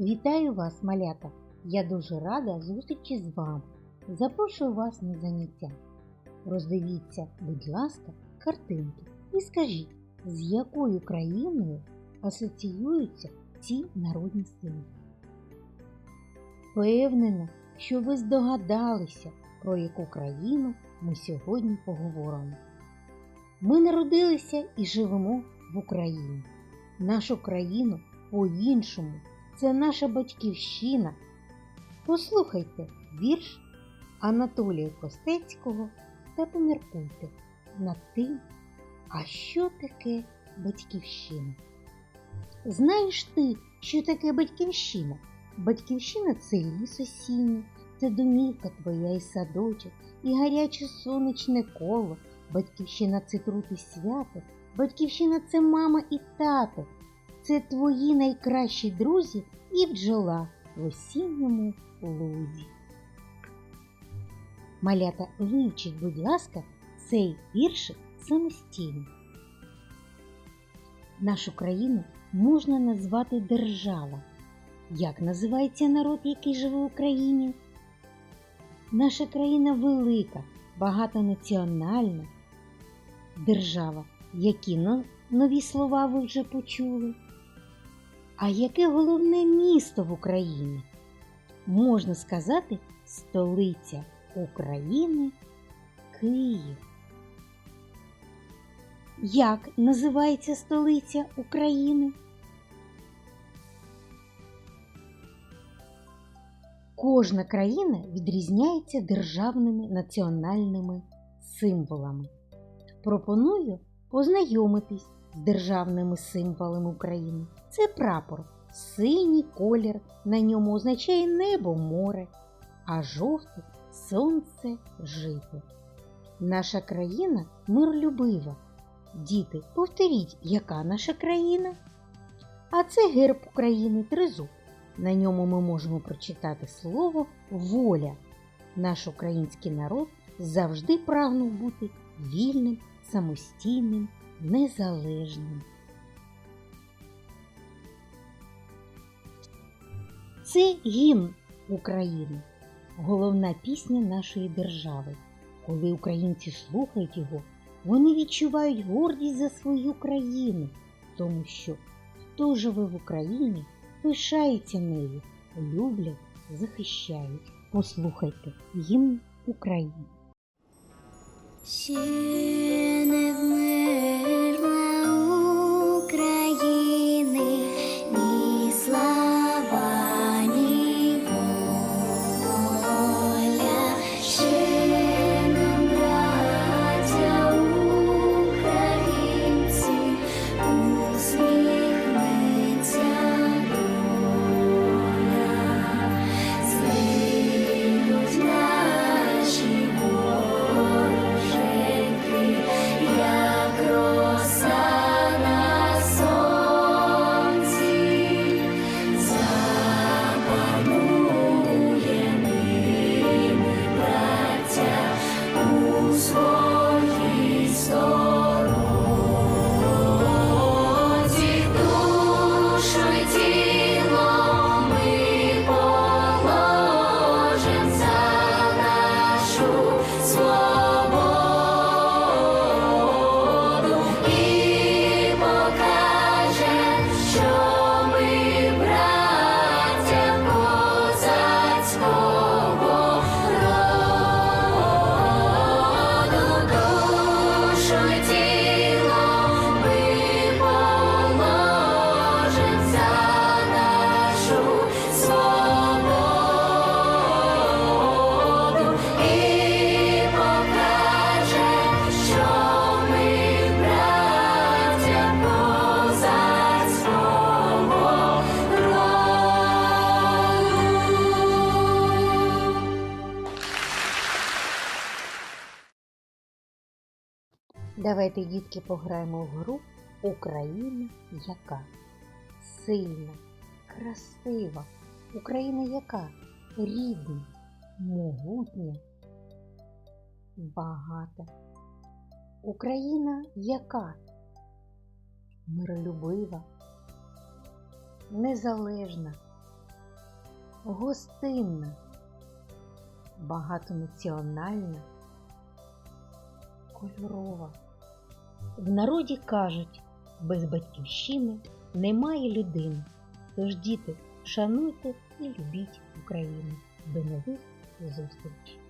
Вітаю вас, малята! Я дуже рада зустрічі з вами. Запрошую вас на заняття. Роздивіться, будь ласка, картинки і скажіть, з якою країною асоціюються ці народні символи. Впевнена, що ви здогадалися, про яку країну ми сьогодні поговоримо. Ми народилися і живемо в Україні. Нашу країну по-іншому це наша батьківщина. Послухайте вірш Анатолія Костецького та поміркуйте над тим, а що таке батьківщина. Знаєш ти, що таке батьківщина? Батьківщина це ліс осінній, це домівка твоя і садочок, і гаряче сонячне коло. Батьківщина це труд і свято, батьківщина це мама і тато, це твої найкращі друзі і бджола в осінньому лузі. Малята, вивчіть, будь ласка, цей віршик самостійно. Нашу країну можна назвати держава. Як називається народ, який живе в Україні? Наша країна велика, багатонаціональна держава. Які нові слова ви вже почули? А яке головне місто в Україні? Можна сказати, столиця України Київ. Як називається столиця України? Кожна країна відрізняється державними національними символами. Пропоную познайомитись з державними символами України. Це прапор. Синій колір на ньому означає небо, море, а жовтий сонце жито. Наша країна миролюбива. Діти, повторіть, яка наша країна? А це герб України тризуб. На ньому ми можемо прочитати слово воля. Наш український народ завжди прагнув бути вільним, самостійним, незалежним. Це гімн України, головна пісня нашої держави. Коли українці слухають його, вони відчувають гордість за свою країну, тому що хто живе в Україні, пишається нею, люблять, захищають. Послухайте гімн України. Ще не вмерла Давайте, дітки, пограємо в гру Україна яка? Сильна, красива. Україна яка? Рідна, могутня, багата. Україна яка? Миролюбива, незалежна, гостинна, багатонаціональна, кольорова. В народі кажуть, без батьківщини немає людини. Тож, діти, шануйте і любіть Україну. До нових зустрічей!